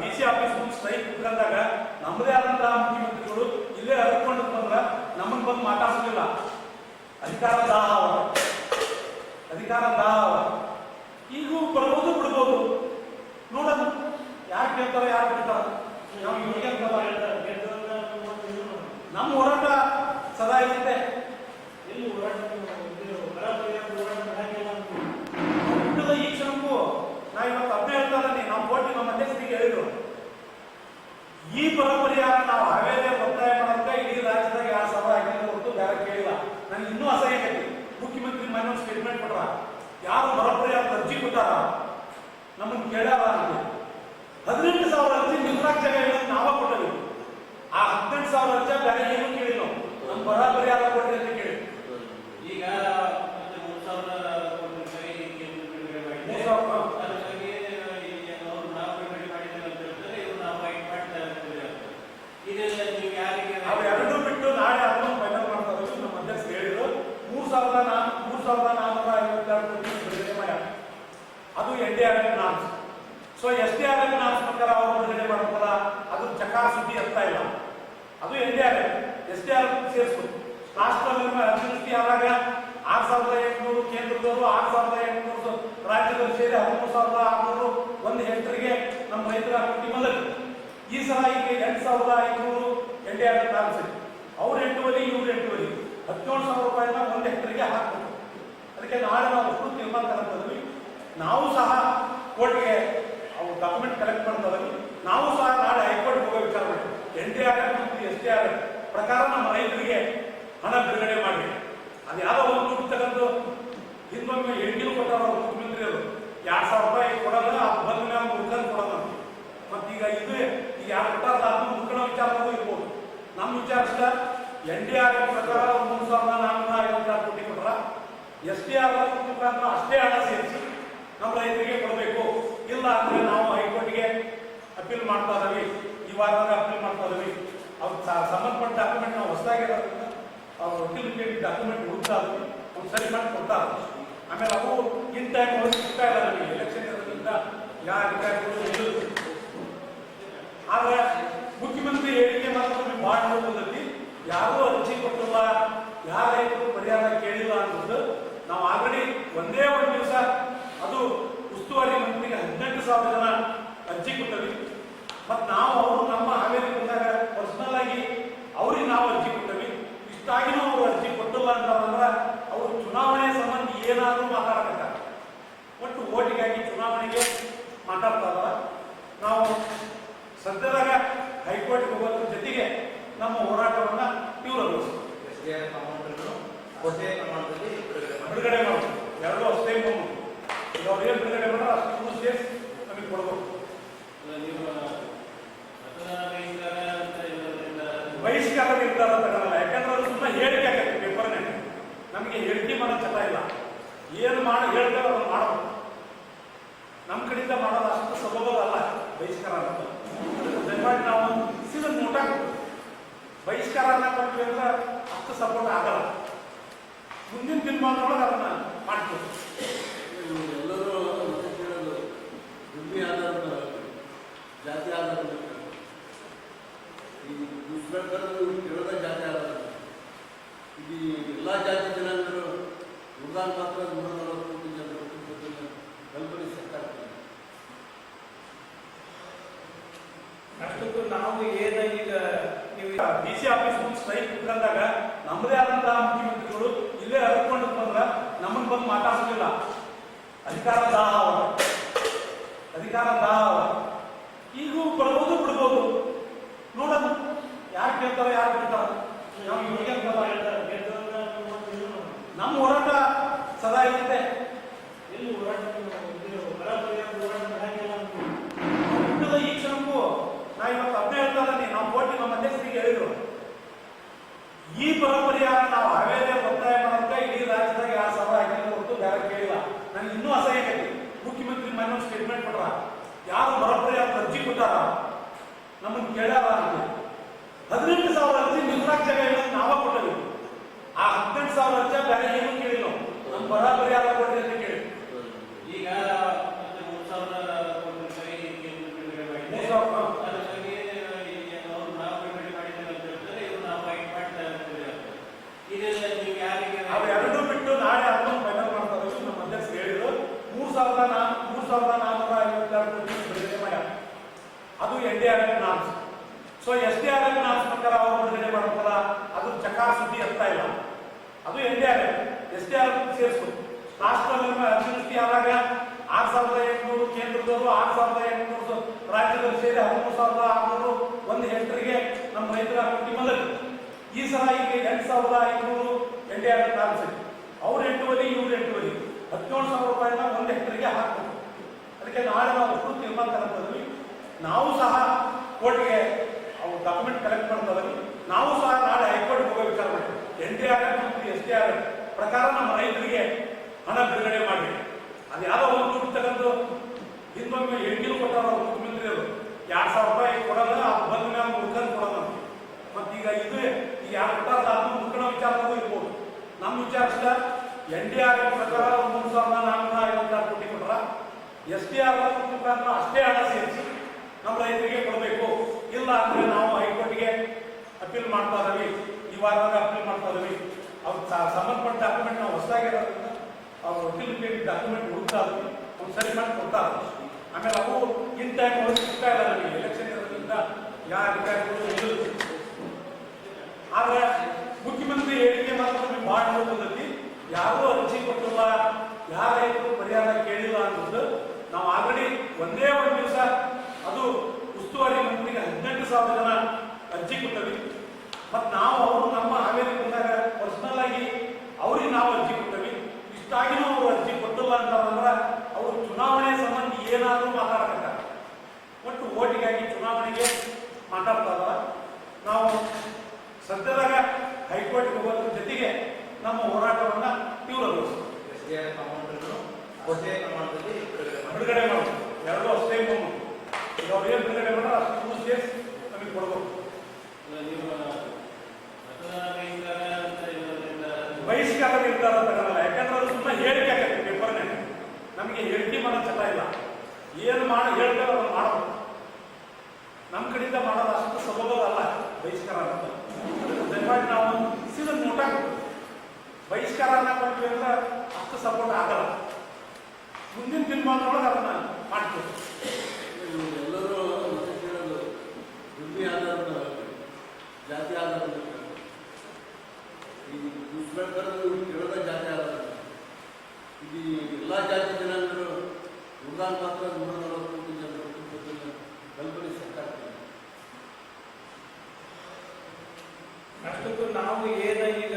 D C office ಮುಂದೆ strike ಕುತ್ಕೊಂಡಾಗ ನಮ್ಮದೇ ಆದಂತಹ ಮುಖ್ಯಮಂತ್ರಿಗಳು ಇಲ್ಲೇ ಅರ್ಕೊಂಡು ಬಂದ್ರ ನಮ್ಮನ್ನು ಬಂದು ಮಾತಾಡ್ಸಲಿಲ್ಲ ಅಧಿಕಾರ ದಾಹ. ಅಧಿಕಾರ ದಾಹ. ಈಗೂ ಬರ್ಬೋದು ಬಿಡ್ಬೋದು. ನೋಡೋದು. ಯಾರು ಕೇಳ್ತಾರ ಯಾರು ಬಿಡ್ತಾರ. ನಾವು ಇವ್ರಿಗೆ ಅಂತ ನಮ್ಮ ಹೋರಾಟ ಸದಾ ಇರುತ್ತೆ. ಹುಟ್ಟದ ಇದ್ದೀನಿ ನಾವು ಕೋಟಿ ನಮ್ಮ ಅಧ್ಯಕ್ಷರಿಗೆ ಹೇಳಿದ್ರು. ಈ ಪರಂಪರೆಯಾಗ ನಾವು ಹಾವೇರಿ ಒತ್ತಾಯ ಮಾಡೋದಕ್ಕೆ ಇಡೀ ರಾಜ್ಯದಾಗ ಯಾರು ಸಭಾ ಆಗಿಲ್ಲ ಹೊರತು ಬೇರೆ ಕೇಳಿಲ್ಲ. ನನಗೆ ಇನ್ನೂ ಅಸಹ್ಯ ಕೇಳಿ ಮುಖ್ಯಮಂತ್ರಿ ಮನೆ ಒಂದು ಸ್ಟೇಟ್ಮೆಂಟ್ ಕೊಟ್ರ. ಯಾರು ಪರಂಪರೆಯಾಗ ಅರ್ಜಿ ಕೊಟ್ಟಾರ? ನಮ್ಮನ್ನು ಕೇಳ್ಯಾರ ಹದಿನೆಂಟು ಸಾವಿರ ಅರ್ಜಿ ನಿಮ್ರಾಕ್ ಜಾಗ ಹೇಳೋದು ನಾವ ಕೊಟ್ಟವಿ ಆ ಹದಿನೆಂಟು ಸಾವಿರ ಅರ್ಜಿ ಬೇರೆ ಏನು ಕೇಳಿಲ್ಲ. ನಮ್ಮ ಬರಾಬರಿ ಪರಿಹಾರ ಅಂತ ಸಾವಿರದ ನಾಲ್ಕು ಮೂರು ಸಾವಿರದ ನಾನ್ನೂರ ಐವತ್ತೆರಡು ಕೋಟಿ ಬಿಡುಗಡೆ ಮಾಡ್ಯಾರ. ಅದು ಎನ್ ಡಿ ಆರ್ ಎಫ್ ನಾಲ್ಕು. So S D R F ನಾಲ್ಕು ಪ್ರಕಾರ ಅವರು ಬಿಡುಗಡೆ ಮಾಡ್ತಾರ ಅದು ಚಕಾರ ಸುದ್ದಿ ಅಂತ ಇಲ್ಲ. ಅದು N D R F, S D R F ಸೇರಿಸ್ಬೋದು. Last ಅಭಿವೃದ್ಧಿ ಆದಾಗ ಆರು ಸಾವಿರದ ಎಂಟುನೂರು ಕೇಂದ್ರದವರು, ಆರು ಸಾವಿರದ ಎಂಟುನೂರು ರಾಜ್ಯದಲ್ಲಿ ಸೇರಿ ಹದಿಮೂರು ಸಾವಿರದ ಆರುನೂರು ಒಂದು ಹೆಕ್ಟರ್ಗೆ ನಮ್ಮ ರೈತರ ಕೋಟಿ ಮೊದಲು ಈ ಸಲ ಈಗ ಎಂಟು ಸಾವಿರದ ಐನೂರು ಎನ್ ಡಿ ಆರ್ ಎಫ್ ನಾಲ್ಕು ಇದೆ ಅವ್ರು ಎಂಟುವರೆ ಇವ್ರು ಎಂಟುವರೆ ಹದಿನೇಳು ಸಾವಿರ ರೂಪಾಯಿನ ಒಂದು ಹೆಕ್ಟರ್ಗೆ ಹಾಕ್ಬೇಕು. ಅದಕ್ಕೆ ನಾಳೆ ನಾವು ಎಷ್ಟು ತೀರ್ಮಾನ ತಗೊಂಡಿದ್ವಿ ನಾವು ಸಹ ಕೋರ್ಟ್ಗೆ ಅವು ಡಾಕ್ಯುಮೆಂಟ್ ಕಲೆಕ್ಟ್ ಮಾಡ್ತಾ ಇದ್ವಿ ನಾವು ಸಹ ನಾಳೆ ಹೈಕೋರ್ಟ್ ಹೋಗೋ ವಿಚಾರ ಮಾಡಿ ಎನ್ ಡಿ ಆರ್ ಎಫ್ ಮತ್ತು ಎಸ್ ಡಿ ಆರ್ ಎಫ್ ಪ್ರಕಾರ ನಮ್ಮ ರೈತರಿಗೆ ಹಣ ಬಿಡುಗಡೆ ಮಾಡಿ ಅದು ಯಾವುದೋ ಒಂದು ದುಡ್ಡು ತಗೊಂಡು ಹಿಂದೊಮ್ಮೆ ಎಂಟಿಲು ಕೊಟ್ಟಾರ ಮುಖ್ಯಮಂತ್ರಿ ಅವರು. ಎರಡು ಸಾವಿರ ರೂಪಾಯಿ ಕೊಡೋಲ್ಲ ಅದು ಬಂದ ಮೇಲೆ ಅವ್ರು ಕೊಡೋಣ ಅಂತ. ಮತ್ತೀಗ ಇದು, ಈಗ ಯಾರು ಕೊಟ್ಟಾರಲ್ಲ ಅದು ಮುಖಂಡ ವಿಚಾರದಲ್ಲೂ ಇರ್ಬೋದು. ನಮ್ಮ ವಿಚಾರಿಸಿದ ಎನ್ ಡಿ ಆರ್ ಎಫ್ ಪ್ರಕಾರ ಮೂರು ಸಾವಿರದ ನಾನ್ನೂರ ಐವತ್ತಾರು ಕೋಟಿ ಕೊಟ್ರ, ಎಸ್ ಡಿ ಆರ್ ಎಫ್ ಮುಖಾಂತರ ಅಷ್ಟೇ ಹಣ ಸೇರಿಸಿ ನಮ್ಮ ರೈತರಿಗೆ ಕೊಡಬೇಕು. ಇಲ್ಲ ಅಂದ್ರೆ ನಾವು ಹೈಕೋರ್ಟ್ಗೆ ಅಪೀಲ್ ಮಾಡ್ತಾ ಇದ್ದೀವಿ. ಈ ವಾರದಾಗ ಅಪೀಲ್ ಮಾಡ್ತಾ ಇದ್ದೀವಿ. ಅವ್ರ ಸಂಬಂಧಪಟ್ಟ ಡಾಕ್ಯುಮೆಂಟ್ ನಾವು ಹೊಸದಾಗಿರೋದ್ರಿಂದ ಅವ್ರು ವಕೀಲ ಡಾಕ್ಯುಮೆಂಟ್ ಹುಡುಕ್ತಾ ಇದ್ವಿ ಅವ್ರು ಸರಿ ಮಾಡಿ ಕೊಡ್ತಾ. ಆಮೇಲೆ ಅವು ಇನ್ ಟೈಮ್ ಒಳಗೆ ಸಿಗ್ತಾ ಇಲ್ಲ ನಮಗೆ. ಎಲೆಕ್ಷನ್ ಇರೋದ್ರಿಂದ ಯಾವ ಅಧಿಕಾರಿಗಳು ಆದ್ರೆ ಮುಖ್ಯಮಂತ್ರಿ ಹೇಳಿಕೆ ನಮಗೆ ಭಾಳ ನೋಡ್ಬೋದೈತಿ ಯಾರೂ ಅರ್ಜಿ ಕೊಟ್ಟಿಲ್ಲ, ಯಾರ ರೈತರು ಪರಿಹಾರ ಕೇಳಿಲ್ಲ ಅನ್ನೋದು ನಾವು ಆಲ್ರೆಡಿ ಒಂದೇ ಒಂದು ದಿವಸ ಅದು ಉಸ್ತುವಾರಿ ಮಂತ್ರಿಗೆ ಹದಿನೆಂಟು ಸಾವಿರ ಜನ ಅರ್ಜಿ ಕೊಟ್ಟವಿ. ಮತ್ತು ನಾವು ಅವರು ನಮ್ಮ ಹಾವೇರಿ ಬಂದಾಗ ಪರ್ಸನಲ್ ಆಗಿ ಅವ್ರಿಗೆ ನಾವು ಅರ್ಜಿ ಕೊಟ್ಟವಿ. ಇಷ್ಟಾಗಿನೂ ಅವರು ಅರ್ಜಿ ಕೊಟ್ಟಿಲ್ಲ ಅಂತಂದ್ರೆ ಅವರು ಚುನಾವಣೆ ಸಂಬಂಧ ಏನಾದರೂ ಮಾತಾಡಬೇಕಾಗ ಒಟ್ಟು ಓಟಿಗಾಗಿ ಚುನಾವಣೆಗೆ ಮಾತಾಡ್ತಾರಲ್ಲ. ನಾವು ಸದ್ಯದಾಗ ಹೈಕೋರ್ಟ್ಗೆ ಹೋಗೋದ್ರ ಜೊತೆಗೆ ನಮ್ಮ ಎಸ್ಡಿಆರ್ ಪ್ರಮಾಣವನ್ನು ಒಂದೇ ಪ್ರಮಾಣದಲ್ಲಿ ಬಿಡುಗಡೆ ಮಾಡಿ ಬಿಡುಗಡೆ ಮಾಡೋದು ಎರಡು ಅಷ್ಟೇ ಮೂರು. ಈಗ ಅವ್ರು ಏನು ಬಿಡುಗಡೆ ಮಾಡೋ ಅಷ್ಟು ಸೇರಿಸಿ ನಮಗೆ ಕೊಡಬೇಕು ನೀವು ಬಹಿಷ್ಕಾರ ನಿರ್ಧಾರ ತಗೊಳ್ಳಲ್ಲ ಯಾಕಂದ್ರೆ ಅದು ಸುಮ್ಮನೆ ಹೇಳಿಕೆ ಆಗತ್ತೆ ಪೇಪರ್ನೇ ನಮಗೆ ಹೇಳಿಕೆ ಮಾಡೋ ಚಟ ಇಲ್ಲ. ಏನು ಮಾಡಿ ಹೇಳ್ತಾರೆ ಅದನ್ನು ಮಾಡೋದು ನಮ್ಮ ಕಡೆಯಿಂದ ಮಾಡೋದು ಅಷ್ಟು ಸುಲಭವಲ್ಲ ಬಹಿಷ್ಕಾರ ಅಂತ. ದಯಮಾಡಿ ನಾವು ಸೀದಾ ನೋಟ ಬಹಿಷ್ಕಾರ ಅನ್ನಕೊಂಡ್ವಿ ಅಂದ್ರೆ ಅಷ್ಟು ಸಪೋರ್ಟ್ ಆಗಲ್ಲ ಮುಂದಿನ ದಿನಮಾನದೊಳಗೆ ಅದನ್ನ ಮಾಡ್ತೀವಿ ಎಲ್ಲರೂ ಮತ್ತೆ ಕೇಳೋದು ಭೂಮಿ ಆಧಾರದ ಜಾತಿ ಆಧಾರದ ಈ ದುಷ್ಕರ್ಮಗಳು ಕೇಳೋದ ಜಾತಿ ಆಧಾರ ಇಲ್ಲಿ ಎಲ್ಲ ಜಾತಿ ಜನಾಂಗರು ಮುರ್ದಾನ್ ಮಾತ್ರ ನೂರ ನಲವತ್ತು ಕೋಟಿ ಜನರು ಕುಟುಂಬದಲ್ಲಿ ಕಲ್ಪನೆ ಸರ್ಕಾರ ಅಷ್ಟಕ್ಕೂ ನಾವು ಏನ ಈಗ ನೀವು ಡಿ ಸಿ ಆಫೀಸ್ ಮುಂದೆ ಕುತ್ಕೊಂಡಾಗ ನಮ್ಮದೇ ಆದಂತಹ ಮುಖ್ಯಮಂತ್ರಿಗಳು ಇಲ್ಲೇ ಹರ್ಕೊಂಡು ಬಂದ್ರ ನಮ್ಮನ್ನ ಬಂದು ಮಾತಾಡ್ಸಲಿಲ್ಲ ಅಧಿಕಾರ ದಾಹ ಅವರ ಅಧಿಕಾರ ದಾಹ ಅವರ ಈಗೂ ಕೊಡಬಹುದು ಬಿಡ್ಬೋದು ನೋಡೋದು ಯಾರು ಕೇಳ್ತಾರ ಯಾರು ಬಿಡ್ತಾರ. ನಮ್ಮ ಹೋರಾಟ ಸದಾ ಇರುತ್ತೆ. ಎಲ್ಲಿ ಹೋರಾಟ ಈ ಕ್ಷಣಕ್ಕೂ ನಾ ಇವತ್ತು ಇದ್ದೀನಿ. ನಾವು ಕೋಟಿ ನಮ್ಮ ಅಧ್ಯಕ್ಷರಿಗೆ ಹೇಳಿದ್ರು. ಈ ಪರಂಪರೆಯಾಗಿ ನಾವು ಹವೇಲೆ ಒತ್ತಾಯ ಮಾಡೋದಕ್ಕೆ ಇಡೀ ರಾಜ್ಯದಾಗ ಯಾರು ಸಭಾ ಹಾಕಿದ್ರು ಹೊರತು ಬೇರೆ ಕೇಳಿಲ್ಲ. ನನಗೆ ಇನ್ನೂ ಅಸಹ್ಯ ಆಗೈತಿ. ಮುಖ್ಯಮಂತ್ರಿ ಮನೆ ಒಂದು ಸ್ಟೇಟ್ಮೆಂಟ್ ಕೊಟ್ರ. ಯಾರು ಪರಂಪರೆಯಾಗ ಅರ್ಜಿ ಕೊಟ್ಟಾರ? ನಮ್ಮನ್ನು ಕೇಳ್ಯಾರ ಅಂತ. ಹದಿನೆಂಟು ಸಾವಿರ ಅರ್ಜಿ ನಿಮ್ರಾಕ್ ಜಾಗ ನಾವ ಕೊಟ್ಟವಿ ಆ ಹದಿನೆಂಟು ಸಾವಿರ ಅರ್ಜಿ ಬೇರೆ ಏನು ಸಾವಿರದ ನಾಲ್ಕು ಮೂರು ಸಾವಿರದ ನಾಲ್ಕುನೂರ ಐವತ್ತೆರಡು ಕೋಟಿ ಬಿಡುಗಡೆ ಮಾಡ್ಯಾರ. ಅದು ಎನ್ ಡಿ ಆರ್ ಎಫ್ ನಾಲ್ಕು so S D R F ನಾಲ್ಕು ಪ್ರಕಾರ ಅವರು ಬಿಡುಗಡೆ ಮಾಡ್ತಾರ ಅದು ಚಕಾರ ಸುದ್ದಿ ಅಂತ ಇಲ್ಲ. ಅದು N D R F. S D R F ಸೇರಿಸು ರಾಷ್ಟ್ರದಲ್ಲಿ ಅಭಿವೃದ್ಧಿ ಆದಾಗ ಆರು ಸಾವಿರದ ಎಂಟುನೂರು ಕೇಂದ್ರದವರು ಆರು ಸಾವಿರದ ಎಂಟುನೂರು ರಾಜ್ಯದವರು ಸೇರಿ ಹದಿಮೂರು ಸಾವಿರದ ಆರುನೂರು ಒಂದು ಹೆಕ್ಟರ್ಗೆ ನಮ್ಮ ರೈತರ ಕೋಟಿ ಮೊದಲು ಈ ಸಲ ಈಗ ಎಂಟು ಸಾವಿರದ ಐನೂರು ಎನ್ ಡಿ ಆರ್ ಎಫ್ ನಾಲ್ಕು ಅವ್ರು ಎಂಟುವರೆ ಇವ್ರು ಎಂಟುವರೆ ಹದಿನೇಳು ಸಾವಿರ ರೂಪಾಯಿನ ಒಂದು ಹೆಕ್ಟರ್ಗೆ ಹಾಕಬೇಕು ಅದಕ್ಕೆ ನಾಳೆ ನಾವು ಅಷ್ಟು ತೀರ್ಮಾನ ನಾವು ಸಹ ಕೋರ್ಟ್ಗೆ ಅವು ಡಾಕ್ಯುಮೆಂಟ್ ಕಲೆಕ್ಟ್ ಮಾಡ್ತಾವೆ ನಾವು ಸಹ ನಾಳೆ ಹೈಕೋರ್ಟ್ ಹೋಗೋ ವಿಚಾರ ಮಾಡ್ತೀವಿ ಎನ್ ಡಿ ಆರ್ ಎಫ್ ಮತ್ತು ಎಸ್ ಡಿ ಆರ್ ಎಫ್ ಪ್ರಕಾರ ನಮ್ಮ ರೈತರಿಗೆ ಹಣ ಬಿಡುಗಡೆ ಮಾಡಿ. ಅದು ಯಾವ ಒಂದು ದುಡ್ಡು ತಗೊಂಡು ಹಿಂದೊಮ್ಮೆ ಹೇಳಿಕೆಲು ಕೊಟ್ಟಾರ ಮುಖ್ಯಮಂತ್ರಿ ಅವರು ಎರಡು ಸಾವಿರ ರೂಪಾಯಿ ಕೊಡಲ್ಲ, ಅದು ಬಂದ ಮೇಲೆ ಮುಡ್ಕೊಂಡು ಕೊಡೋಣ ಮತ್ತು ಈಗ ಇದು ಈಗ ಯಾರು ಕೊಟ್ಟಾರ ಅದು ಮುಡ್ಕೊಳ್ಳೋ ವಿಚಾರದಾಗೂ ಇರ್ಬೋದು. ನಮ್ಮ ವಿಚಾರದಿಂದ ಎನ್ ಡಿ ಆರ್ ಪ್ರಕಾರ ಒಂದು ಸಾವಿರದ ನಾನ್ನೂರ ಐವತ್ತಾರು ಕೋಟಿ ಕೊಟ್ರ. ಎಸ್ ಡಿ ಆರ್ ಎಫ್ ಮುಖಾಂತರ ಅಷ್ಟೇ ಹಣ ಸೇರಿಸಿ ನಮ್ಮ ರೈತರಿಗೆ ಕೊಡಬೇಕು. ಇಲ್ಲ ಅಂದ್ರೆ ನಾವು ಹೈಕೋರ್ಟ್ಗೆ ಅಪೀಲ್ ಮಾಡ್ತಾ ಇದ್ದೀವಿ. ಈ ವಾರದಾಗ ಅಪೀಲ್ ಮಾಡ್ತಾ ಇದ್ದೀವಿ. ಅವ್ರು ಸಂಬಂಧಪಟ್ಟ ಡಾಕ್ಯುಮೆಂಟ್ ನಾವು ಹೊಸದಾಗಿರೋದ್ರಿಂದ ಅವ್ರು ವಕೀಲ ಕೇಳಿ ಡಾಕ್ಯುಮೆಂಟ್ ಹುಡುಕ್ತಾ ಇದ್ವಿ ಅವ್ರು ಸರಿ ಮಾಡಿ ಕೊಡ್ತಾ ಆಮೇಲೆ ಅವು ಇನ್ ಟೈಮ್ ಹೋಗಿ ಸಿಗ್ತಾ ಇಲ್ಲ ನಮಗೆ. ಎಲೆಕ್ಷನ್ ಇರೋದ್ರಿಂದ ಯಾವ ಅಧಿಕಾರಿಗಳು. ಆದ್ರೆ ಮುಖ್ಯಮಂತ್ರಿ ಹೇಳಿಕೆ ಮಾತ್ರ ಭಾಳ ಬಂದೈತಿ ಯಾರೂ ಅರ್ಜಿ ಕೊಟ್ಟಿಲ್ಲ ಯಾರ ರೈತರು ಪರಿಹಾರ ಕೇಳಿಲ್ಲ ಅನ್ನೋದು ನಾವು ಆಲ್ರೆಡಿ ಒಂದೇ ಒಂದು ದಿವಸ ಅದು ಉಸ್ತುವಾರಿ ಮಂತ್ರಿಗೆ ಹದಿನೆಂಟು ಸಾವಿರ ಜನ ಅರ್ಜಿ ಕೊಟ್ಟವಿ. ಮತ್ತು ನಾವು ಅವರು ನಮ್ಮ ಹಾವೇರಿ ಬಂದಾಗ ಪರ್ಸನಲ್ ಆಗಿ ಅವ್ರಿಗೆ ನಾವು ಅರ್ಜಿ ಕೊಟ್ಟವಿ. ಇಷ್ಟಾಗಿನೂ ಅವರು ಅರ್ಜಿ ಕೊಟ್ಟಿಲ್ಲ ಅಂತಂದ್ರೆ ಅವರು ಚುನಾವಣೆ ಸಂಬಂಧ ಏನಾದರೂ ಮಾತಾಡಕತ್ತಾರೆ ಒಟ್ಟು ಓಟಿಗಾಗಿ ಚುನಾವಣೆಗೆ ಮಾತಾಡ್ತಾರ ನಾವು ಸದ್ಯದಾಗ ಹೈಕೋರ್ಟ್ಗೆ ಹೋಗೋದ್ರ ಜೊತೆಗೆ ನಮ್ಮ ಹೋರಾಟವನ್ನ ತೀವ್ರಗೊಳಿಸ್ತೀವಿ ಎಸ್ ಡಿ ಆರ್ ಎಫ್ ಅಮೌಂಟನ್ನು ಒಂದೇ ಪ್ರಮಾಣದಲ್ಲಿ ಬಿಡುಗಡೆ ಮಾಡಿ ಬಿಡುಗಡೆ ಮಾಡೋದು ಎರಡೂ ಅಷ್ಟೇ ಮೂರು ಈಗ ಅವ್ರು ಏನು ಬಿಡುಗಡೆ ಮಾಡೋ ಅಷ್ಟು ಸೇರಿಸಿ ನಮಗೆ ಕೊಡ್ಬೇಕು ನೀವು ಮತದಾನ ಬಹಿಷ್ಕಾರ ಅಂತ ಇರೋದ್ರಿಂದ ಬಹಿಷ್ಕಾರ ನಿರ್ಧಾರ ತಗೊಳ್ಳಲ್ಲ ಯಾಕಂದ್ರೆ ಅದು ಸುಮ್ಮನೆ ಹೇಳಿಕೆ ಆಗತ್ತೆ ಪೇಪರ್ನಾಗ ನಮಗೆ ಹೇಳಿಕೆ ಮಾಡೋ ಚಟ ಇಲ್ಲ. ಏನು ಮಾಡಿ, ಹೇಳ್ತಾರೆ ಅದನ್ನು ಮಾಡಬೇಕು ನಮ್ಮ ಕಡೆಯಿಂದ ಮಾಡೋದು ಅಷ್ಟು ಅಲ್ಲ. ಬಹಿಷ್ಕಾರ ಅನ್ನೋದು. ದಯಮಾಡಿ ನಾವು ಸೀದ ನೋಟ ಬಹಿಷ್ಕಾರ ಅನ್ನೋದು ಅಂದ್ರೆ ಅಷ್ಟು ಸಪೋರ್ಟ್ ಆಗಲ್ಲ. ಮುಂದಿನ ದಿನಮಾನದೊಳಗೆ ಅದನ್ನು ಮಾಡ್ತೀವಿ. ಎಲ್ಲರೂ ಕೇಳೋದು ಜಾತಿ ಆಧಾರದ. ಈ ಮುಸ್ಲಿಮರು ಕೇಳೋದ ಜಾತಿ ಆದ ಈ ಎಲ್ಲ ಜಾತಿ ಜನಾಂಗಗಳು ಉಳಿದಾಗ ಮಾತ್ರ ನೂರ ನಲವತ್ತು ಜನರ ಕಲ್ಪನೆ ಸಾಕಾಗ್ತದೆ ಅಷ್ಟಕ್ಕೂ ನಾವು ಏನ ಈಗ